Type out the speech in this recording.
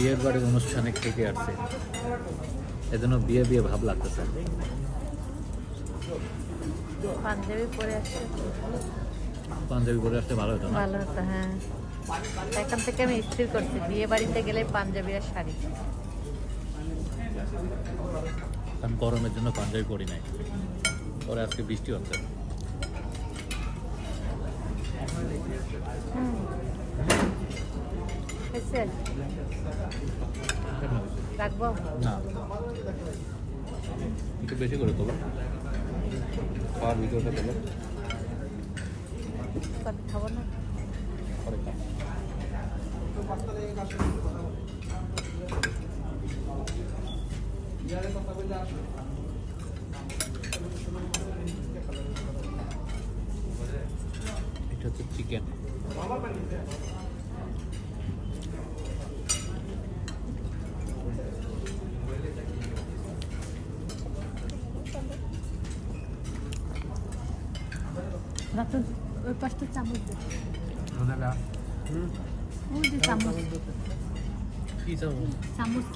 বিয়ের বাড়ির অনুষ্ঠানে থেকে আসছে এজন্য বিয়ে বিয়ে ভাব লাগতেছে। পাঞ্জাবি পরে আসছে পাঞ্জাবি পরে আসতে ভালো হতো ভালো হতো হ্যাঁ। এখান থেকে আমি স্থির করছি বিয়ে বাড়িতে গেলে পাঞ্জাবি আর শাড়ি। আমি গরমের জন্য পাঞ্জাবি পরি নাই। পরে আজকে বৃষ্টি হচ্ছে। হুম। হয়েছে? রাখব? না। একটু বেশি করে তোলো। খাওয়ার ভিডিওটা তোলো। খাব না। এটা হচ্ছে চিকেন ওই পাশটা চামচ দে ওই যে চামচ কি চাও চামচ